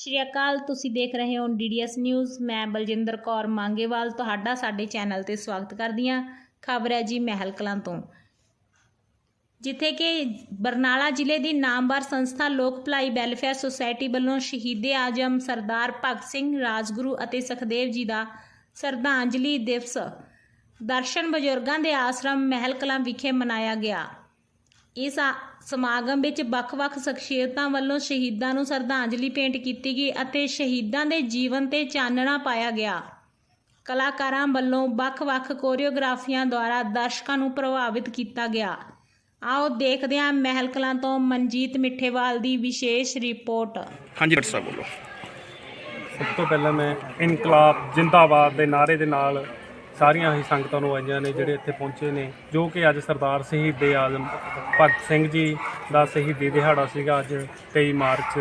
ਸ਼੍ਰੀ ਅਕਾਲ। ਤੁਸੀਂ ਦੇਖ ਰਹੇ ਹੋ ਡੀਡੀਐਸ ਨਿਊਜ਼। ਮੈਂ ਬਲਜਿੰਦਰ ਕੌਰ ਮੰਗੇਵਾਲ ਤੁਹਾਡਾ ਸਾਡੇ ਚੈਨਲ ਤੇ ਸਵਾਗਤ ਕਰਦੀ ਹਾਂ। ਖਬਰ ਹੈ ਜੀ ਮਹਿਲ ਕਲਾਂ ਤੋਂ। ਜਿੱਥੇ ਕਿ ਬਰਨਾਲਾ ਜ਼ਿਲ੍ਹੇ ਦੀ ਨਾਮਵਰ ਸੰਸਥਾ ਲੋਕ ਭਲਾਈ ਵੈਲਫੇਅਰ ਸੁਸਾਇਟੀ ਵੱਲੋਂ ਸ਼ਹੀਦੇ ਆਜਮ ਸਰਦਾਰ ਭਗਤ ਸਿੰਘ ਰਾਜਗੁਰੂ ਅਤੇ ਸੁਖਦੇਵ ਜੀ ਦਾ ਸ਼ਰਧਾਂਜਲੀ ਦਿਵਸ ਦਰਸ਼ਨ ਬਜ਼ੁਰਗਾਂ ਦੇ ਆਸ਼ਰਮ ਮਹਿਲ ਕਲਾਂ ਵਿਖੇ ਮਨਾਇਆ ਗਿਆ। ਇਸ ਸਮਾਗਮ ਵਿੱਚ ਵੱਖ-ਵੱਖ ਸ਼ਖਸੀਅਤਾਂ ਵੱਲੋਂ ਸ਼ਹੀਦਾਂ ਨੂੰ ਸ਼ਰਧਾਂਜਲੀ ਭੇਂਟ ਕੀਤੀ ਗਈ ਅਤੇ ਸ਼ਹੀਦਾਂ ਦੇ ਜੀਵਨ ਤੇ ਚਾਨਣਾ ਪਾਇਆ ਗਿਆ। ਕਲਾਕਾਰਾਂ ਵੱਲੋਂ ਵੱਖ-ਵੱਖ ਕੋਰੀਓਗ੍ਰਾਫੀਆਂ ਦੁਆਰਾ ਦਰਸ਼ਕਾਂ ਨੂੰ ਪ੍ਰਭਾਵਿਤ ਕੀਤਾ ਗਿਆ। ਆਓ ਦੇਖਦੇ ਹਾਂ ਮਹਿਲ ਕਲਾਂ ਤੋਂ ਮਨਜੀਤ ਮਿੱਠੇਵਾਲ ਦੀ ਵਿਸ਼ੇਸ਼ ਰਿਪੋਰਟ। ਹਾਂਜੀ ਡਾਕਟਰ ਸਾਹਿਬ ਬੋਲੋ। ਸਭ ਤੋਂ ਪਹਿਲਾਂ ਮੈਂ ਇਨਕਲਾਬ ਜਿੰਦਾਬਾਦ ਦੇ ਨਾਰੇ ਦੇ ਨਾਲ ਸਾਰੀਆਂ ਹੀ ਸੰਗਤਾਂ ਨੂੰ ਆਈਆਂ ਨੇ ਜਿਹੜੇ ਇੱਥੇ ਪਹੁੰਚੇ ਨੇ, ਜੋ ਕਿ ਅੱਜ ਸਰਦਾਰ ਸ਼ਹੀਦ ਆਜ਼ਮ ਭਗਤ ਸਿੰਘ ਜੀ ਦਾ ਸ਼ਹੀਦੀ ਦਿਹਾੜਾ ਸੀਗਾ ਅੱਜ 23 ਮਾਰਚ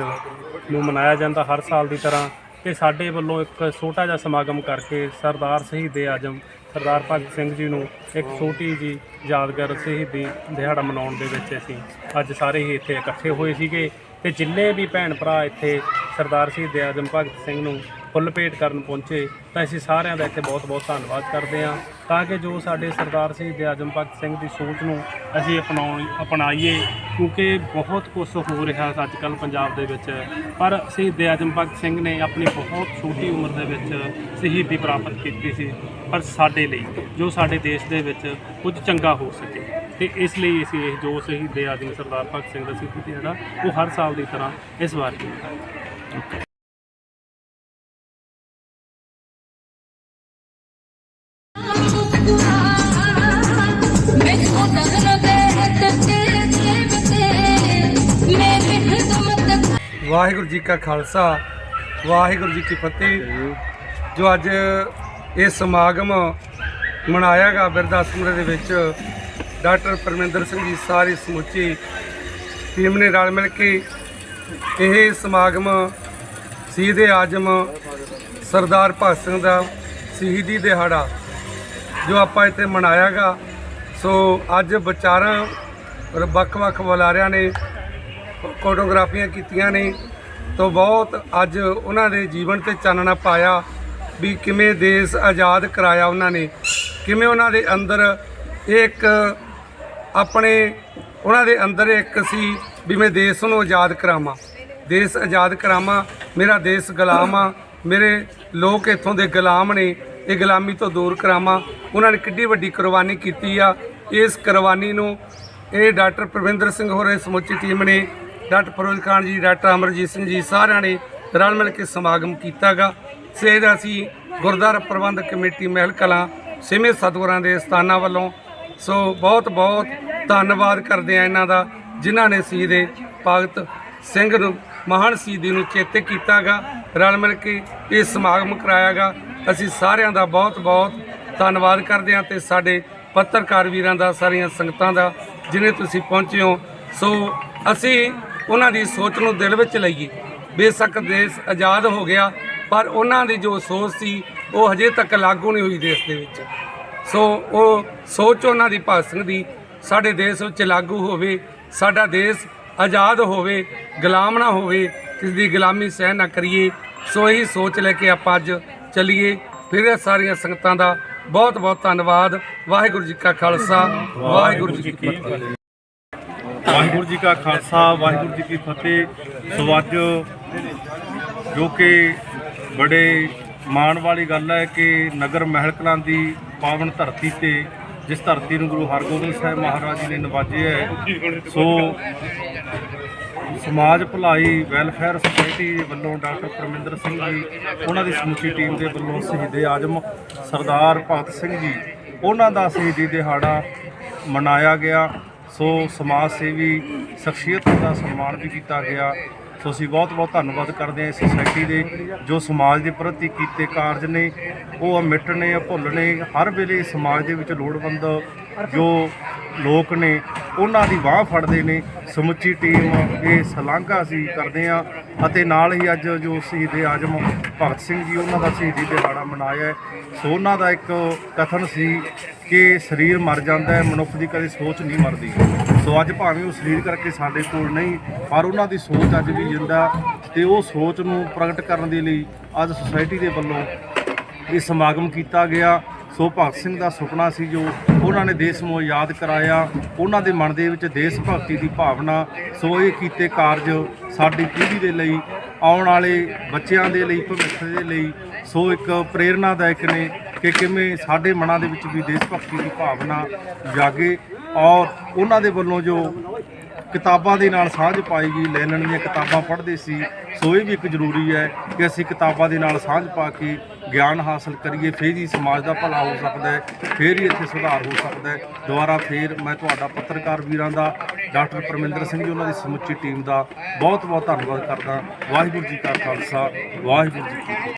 ਨੂੰ ਮਨਾਇਆ ਜਾਂਦਾ ਹਰ ਸਾਲ ਦੀ ਤਰ੍ਹਾਂ। ਤੇ ਸਾਡੇ ਵੱਲੋਂ ਇੱਕ ਛੋਟਾ ਜਿਹਾ ਸਮਾਗਮ ਕਰਕੇ ਸਰਦਾਰ ਸ਼ਹੀਦ ਆਜ਼ਮ, ਸਰਦਾਰ ਭਗਤ ਸਿੰਘ ਜੀ ਨੂੰ ਇੱਕ ਛੋਟੀ ਜੀ ਯਾਦਗਾਰ ਸ਼ਹੀਦੀ ਦਿਹਾੜਾ ਮਨਾਉਣ ਦੇ ਵਿੱਚ ਅਸੀਂ ਅੱਜ ਸਾਰੇ ਹੀ ਇੱਥੇ ਇਕੱਠੇ ਹੋਏ ਸੀਗੇ। ਤੇ ਜਿੰਨੇ ਵੀ ਭੈਣ ਭਰਾ ਇੱਥੇ ਸਰਦਾਰ ਸ਼ਹੀਦ ਆਜ਼ਮ ਭਗਤ ਸਿੰਘ ਨੂੰ ਫੁੱਲ ਭੇਟ ਕਰਨ ਪਹੁੰਚੇ, ਤਾਂ ਅਸੀਂ ਸਾਰਿਆਂ ਦਾ ਇੱਥੇ ਬਹੁਤ-ਬਹੁਤ ਧੰਨਵਾਦ ਕਰਦੇ ਹਾਂ। ਤਾਂ ਕਿ ਜੋ ਸਾਡੇ ਸਰਦਾਰ ਸ਼ਹੀਦ ਆਜ਼ਮ ਭਗਤ ਸਿੰਘ ਦੀ ਸੋਚ ਨੂੰ ਅਸੀਂ ਅਪਣਾਉਣ ਅਪਣਾਈਏ, ਕਿਉਂਕਿ ਬਹੁਤ ਕੁਝ ਹੋ ਰਿਹਾ ਅੱਜ ਕੱਲ੍ਹ ਪੰਜਾਬ ਦੇ ਵਿੱਚ। ਪਰ ਸ਼ਹੀਦ ਆਜ਼ਮ ਭਗਤ ਸਿੰਘ ਨੇ ਆਪਣੀ ਬਹੁਤ ਛੋਟੀ ਉਮਰ ਦੇ ਵਿੱਚ ਸ਼ਹੀਦੀ ਪ੍ਰਾਪਤ ਕੀਤੀ ਸੀ, ਪਰ ਸਾਡੇ ਲਈ, ਜੋ ਸਾਡੇ ਦੇਸ਼ ਦੇ ਵਿੱਚ ਕੁਝ ਚੰਗਾ ਹੋ ਸਕੇ। ਤੇ ਇਸ ਲਈ ਅਸੀਂ ਇਹ ਜੋ ਸ਼ਹੀਦ ਆਜ਼ਮ ਸਰਦਾਰ ਭਗਤ ਸਿੰਘ ਦਾ ਸੀ ਜਿਹੜਾ ਉਹ ਹਰ ਸਾਲ ਦੀ ਤਰ੍ਹਾਂ ਇਸ ਵਾਰ ਵੀ ਵਾਹਿਗੁਰੂ ਜੀ ਕਾ ਖਾਲਸਾ, ਵਾਹਿਗੁਰੂ ਜੀ ਕੀ ਫਤਿਹ। ਜੋ ਅੱਜ ਇਹ ਸਮਾਗਮ ਮਨਾਇਆ ਗਾ ਬਿਰਦਾਸਪੁਰ ਦੇ ਵਿੱਚ, ਡਾਕਟਰ ਪਰਮਿੰਦਰ ਸਿੰਘ ਜੀ ਸਾਰੀ ਸਮੁੱਚੀ ਟੀਮ ਨੇ ਰਲ ਮਿਲ ਕੇ ਇਹ ਸਮਾਗਮ ਸ਼ਹੀਦ ਆਜਮ ਸਰਦਾਰ ਭਗਤ ਸਿੰਘ ਦਾ ਸ਼ਹੀਦੀ ਦਿਹਾੜਾ ਜੋ ਆਪਾਂ ਇੱਥੇ ਮਨਾਇਆ ਗਾ ਸੋ ਅੱਜ ਵਿਚਾਰਾਂ ਵੱਖ-ਵੱਖ ਬੁਲਾਰਿਆਂ ਨੇ ਫੋਟੋਗ੍ਰਾਫੀਆਂ ਕੀਤੀਆਂ ਨੇ, ਤੋਂ ਬਹੁਤ ਅੱਜ ਉਹਨਾਂ ਦੇ ਜੀਵਨ ਤੇ ਚਾਨਣਾ ਪਾਇਆ ਵੀ ਕਿਵੇਂ ਦੇਸ਼ ਆਜ਼ਾਦ ਕਰਾਇਆ ਉਹਨਾਂ ਨੇ, ਕਿਵੇਂ ਉਹਨਾਂ ਦੇ ਅੰਦਰ ਇੱਕ ਆਪਣੇ, ਉਹਨਾਂ ਦੇ ਅੰਦਰ ਇੱਕ ਸੀ ਵੀ ਮੈਂ ਦੇਸ਼ ਨੂੰ ਆਜ਼ਾਦ ਕਰਾਵਾਂ। ਦੇਸ਼ ਆਜ਼ਾਦ ਕਰਾਵਾਂ, ਮੇਰਾ ਦੇਸ਼ ਗੁਲਾਮ ਆ, ਮੇਰੇ ਲੋਕ ਇੱਥੋਂ ਦੇ ਗੁਲਾਮ ਨੇ ਇਹ ਗੁਲਾਮੀ ਤੋਂ ਦੂਰ ਕਰਾਵਾਂ। ਉਹਨਾਂ ਨੇ ਕਿੱਡੀ ਵੱਡੀ ਕੁਰਬਾਨੀ ਕੀਤੀ ਆ। ਇਸ ਕੁਰਬਾਨੀ ਨੂੰ ਇਹ ਡਾਕਟਰ ਪ੍ਰਵਿੰਦਰ ਸਿੰਘ ਹੋਰੇ ਸਮੁੱਚੀ ਟੀਮ ਨੇ ਡਾਕਟਰ ਫਿਰੋਜ਼ ਖਾਨ ਜੀ, ਡਾਕਟਰ ਅਮਰਜੀਤ ਸਿੰਘ ਜੀ ਸਾਰਿਆਂ ਨੇ ਰਲ ਮਿਲ ਕੇ ਸਮਾਗਮ ਕੀਤਾਗਾ। ਸੇਧ ਅਸੀਂ ਗੁਰਦੁਆਰਾ ਪ੍ਰਬੰਧਕ ਕਮੇਟੀ ਮਹਿਲ ਕਲਾਂ ਸਿਮੇ ਸਤਿਗੁਰਾਂ ਦੇ ਸਥਾਨਾਂ ਵੱਲੋਂ ਸੋ ਬਹੁਤ ਬਹੁਤ ਧੰਨਵਾਦ ਕਰਦੇ ਆ ਇਹਨਾਂ ਦਾ, ਜਿਨ੍ਹਾਂ ਨੇ ਸ਼ਹੀਦੇ ਭਗਤ ਸਿੰਘ ਨੂੰ ਮਹਾਨ ਸ਼ਹੀਦੀ ਨੂੰ ਚੇਤੇ ਕੀਤਾਗਾ। ਰਲ ਮਿਲ ਕੇ ਇਹ ਸਮਾਗਮ ਕਰਾਇਆਗਾ। ਅਸੀਂ ਸਾਰਿਆਂ ਦਾ ਬਹੁਤ ਬਹੁਤ ਧੰਨਵਾਦ ਕਰਦੇ ਹਾਂ ਤੇ ਸਾਡੇ ਪੱਤਰਕਾਰ ਵੀਰਾਂ ਦਾ, ਸਾਰੀਆਂ ਸੰਗਤਾਂ ਦਾ, ਜਿਨੇ ਤੁਸੀਂ ਪਹੁੰਚੇ ਹੋ। ਸੋ ਅਸੀਂ ਉਹਨਾਂ ਦੀ ਸੋਚ ਨੂੰ ਦਿਲ ਵਿੱਚ ਲਈਏ। ਬੇਸ਼ੱਕ ਦੇਸ਼ ਆਜ਼ਾਦ ਹੋ ਗਿਆ, ਪਰ ਉਹਨਾਂ ਦੀ ਜੋ ਸੋਚ ਸੀ, ਉਹ ਹਜੇ ਤੱਕ ਲਾਗੂ ਨਹੀਂ ਹੋਈ ਦੇਸ਼ ਦੇ ਵਿੱਚ। ਸੋ ਉਹ ਸੋਚ ਉਹਨਾਂ ਦੀ ਭਗਤ ਸਿੰਘ ਦੀ, ਸਾਡੇ ਦੇਸ਼ ਵਿੱਚ ਲਾਗੂ ਹੋਵੇ, ਸਾਡਾ ਦੇਸ਼ ਆਜ਼ਾਦ ਹੋਵੇ, ਗੁਲਾਮ ਨਾ ਹੋਵੇ, ਕਿਸੇ ਦੀ ਗੁਲਾਮੀ ਸਹਿ ਨਾ ਕਰੀਏ। ਸੋ ਇਹੀ ਸੋਚ ਲੈ ਕੇ ਆਪਾਂ ਅੱਜ ਚੱਲੀਏ। ਫਿਰ ਇਹ ਸਾਰੀਆਂ ਸੰਗਤਾਂ ਦਾ ਬਹੁਤ ਬਹੁਤ ਧੰਨਵਾਦ। ਵਾਹਿਗੁਰੂ ਜੀ ਕਾ ਖਾਲਸਾ ਵਾਹਿਗੁਰੂ ਜੀ ਕੀ ਫਤਿਹ। ਵਾਹਿਗੁਰੂ ਜੀ ਕਾ ਖਾਲਸਾ ਵਾਹਿਗੁਰੂ ਜੀ ਕੀ ਫਤਿਹ। ਸੋ ਅੱਜ ਜੋ ਕਿ ਬੜੇ ਮਾਣ ਵਾਲੀ ਗੱਲ ਹੈ ਕਿ ਨਗਰ ਮਹਿਲ ਕਲਾਂ ਦੀ ਪਾਵਨ ਧਰਤੀ ਤੇ ਜਿਸ ਧਰਤੀ ਨੂੰ ਗੁਰੂ ਹਰਗੋਬਿੰਦ ਸਾਹਿਬ ਮਹਾਰਾਜ ਜੀ ਨੇ ਨਵਾਜਿਆ ਹੈ ਸੋ ਸਮਾਜ ਭਲਾਈ ਵੈਲਫੇਅਰ ਸੁਸਾਇਟੀ ਵੱਲੋਂ ਡਾਕਟਰ ਪਰਮਿੰਦਰ ਸਿੰਘ ਜੀ, ਉਹਨਾਂ ਦੀ ਸਮੁੱਚੀ ਟੀਮ ਦੇ ਵੱਲੋਂ ਸ਼ਹੀਦੇ ਆਜਮ ਸਰਦਾਰ ਭਗਤ ਸਿੰਘ ਜੀ, ਉਹਨਾਂ ਦਾ ਸ਼ਹੀਦੀ ਦਿਹਾੜਾ ਮਨਾਇਆ ਗਿਆ। ਸੋ ਸਮਾਜ ਸੇਵੀ ਸ਼ਖਸੀਅਤ ਦਾ ਸਨਮਾਨ ਵੀ ਕੀਤਾ ਗਿਆ। ਸੋ ਅਸੀਂ ਬਹੁਤ ਬਹੁਤ ਧੰਨਵਾਦ ਕਰਦੇ ਹਾਂ ਇਸ ਸੁਸਾਇਟੀ ਦੇ, ਜੋ ਸਮਾਜ ਦੇ ਪ੍ਰਤੀ ਕੀਤੇ ਕਾਰਜ ਨੇ, ਉਹ ਅਮਿੱਟ ਨੇ ਅਭੁੱਲ ਨੇ, ਹਰ ਵੇਲੇ ਸਮਾਜ ਦੇ ਵਿੱਚ ਲੋੜਵੰਦ ਜੋ ਲੋਕ ਨੇ, ਉਹਨਾਂ ਦੀ ਬਾਹ ਫੜਦੇ ਨੇ। ਸਮੁੱਚੀ ਟੀਮ ਇਹ ਸਲਾਘਾ ਅਸੀਂ ਕਰਦੇ ਹਾਂ ਅਤੇ ਨਾਲ ਹੀ ਅੱਜ ਜੋ ਸ਼ਹੀਦ ਆਜਮ ਭਗਤ ਸਿੰਘ ਜੀ, ਉਹਨਾਂ ਦਾ ਸ਼ਹੀਦੀ ਦਿਹਾੜਾ ਮਨਾਇਆ ਸੋ ਉਹਨਾਂ ਦਾ ਇੱਕ ਕਥਨ ਸੀ ਕਿ ਸਰੀਰ ਮਰ ਜਾਂਦਾ ਹੈ, ਮਨੁੱਖ ਦੀ ਕਦੇ ਸੋਚ ਨਹੀਂ ਮਰਦੀ। ਸੋ ਅੱਜ ਭਾਵੇਂ ਉਹ ਸਰੀਰ ਕਰਕੇ ਸਾਡੇ ਕੋਲ ਨਹੀਂ, ਪਰ ਉਹਨਾਂ ਦੀ ਸੋਚ ਅੱਜ ਵੀ ਜਿੰਦਾ ਤੇ ਉਹ ਸੋਚ ਨੂੰ ਪ੍ਰਗਟ ਕਰਨ ਦੇ ਲਈ ਅੱਜ ਸੁਸਾਇਟੀ ਦੇ ਵੱਲੋਂ ਇਹ ਸਮਾਗਮ ਕੀਤਾ ਗਿਆ। ਸੋ ਭਗਤ ਸਿੰਘ ਦਾ ਸੁਪਨਾ ਸੀ ਜੋ ਉਹਨਾਂ ਨੇ ਦੇਸ਼ ਨੂੰ ਆਜ਼ਾਦ ਕਰਾਇਆ, ਉਹਨਾਂ ਦੇ ਮਨ ਦੇ ਵਿੱਚ ਦੇਸ਼ ਭਗਤੀ ਦੀ ਭਾਵਨਾ ਸੋ ਇਹ ਕੀਤੇ ਕਾਰਜ ਸਾਡੀ ਪੀੜ੍ਹੀ ਦੇ ਲਈ, ਆਉਣ ਵਾਲੇ ਬੱਚਿਆਂ ਦੇ ਲਈ, ਭਵਿੱਖ ਦੇ ਲਈ ਸੋ ਇੱਕ ਪ੍ਰੇਰਨਾਦਾਇਕ ਨੇ ਕਿ ਕਿਵੇਂ ਸਾਡੇ ਮਨਾਂ ਦੇ ਵਿੱਚ ਵੀ ਦੇਸ਼ ਭਗਤੀ ਦੀ ਭਾਵਨਾ ਜਾਗੇ ਔਰ ਉਹਨਾਂ ਦੇ ਵੱਲੋਂ ਜੋ ਕਿਤਾਬਾਂ ਦੇ ਨਾਲ ਸਾਂਝ ਪਾਈ ਗਈ ਲੈਣਨ ਦੀਆਂ ਕਿਤਾਬਾਂ ਪੜ੍ਹਦੇ ਸੀ। ਸੋ ਇਹ ਵੀ ਇੱਕ ਜ਼ਰੂਰੀ ਹੈ ਕਿ ਅਸੀਂ ਕਿਤਾਬਾਂ ਦੇ ਨਾਲ ਸਾਂਝ ਪਾ ਕੇ ਗਿਆਨ ਹਾਸਲ ਕਰੀਏ, ਫਿਰ ਹੀ ਸਮਾਜ ਦਾ ਭਲਾ ਹੋ ਸਕਦਾ ਹੈ, ਫਿਰ ਹੀ ਇੱਥੇ ਸੁਧਾਰ ਹੋ ਸਕਦਾ ਹੈ। ਦੁਬਾਰਾ ਫਿਰ ਮੈਂ ਤੁਹਾਡਾ ਪੱਤਰਕਾਰ ਵੀਰਾਂ ਦਾ, ਡਾਕਟਰ ਪਰਮਿੰਦਰ ਸਿੰਘ ਜੀ, ਉਹਨਾਂ ਦੀ ਸਮੁੱਚੀ ਟੀਮ ਦਾ ਬਹੁਤ ਬਹੁਤ ਧੰਨਵਾਦ ਕਰਦਾ। ਵਾਹਿਗੁਰੂ ਜੀ ਕਾ ਖਾਲਸਾ, ਵਾਹਿਗੁਰੂ ਜੀ ਕੀ ਫਤਿਹ।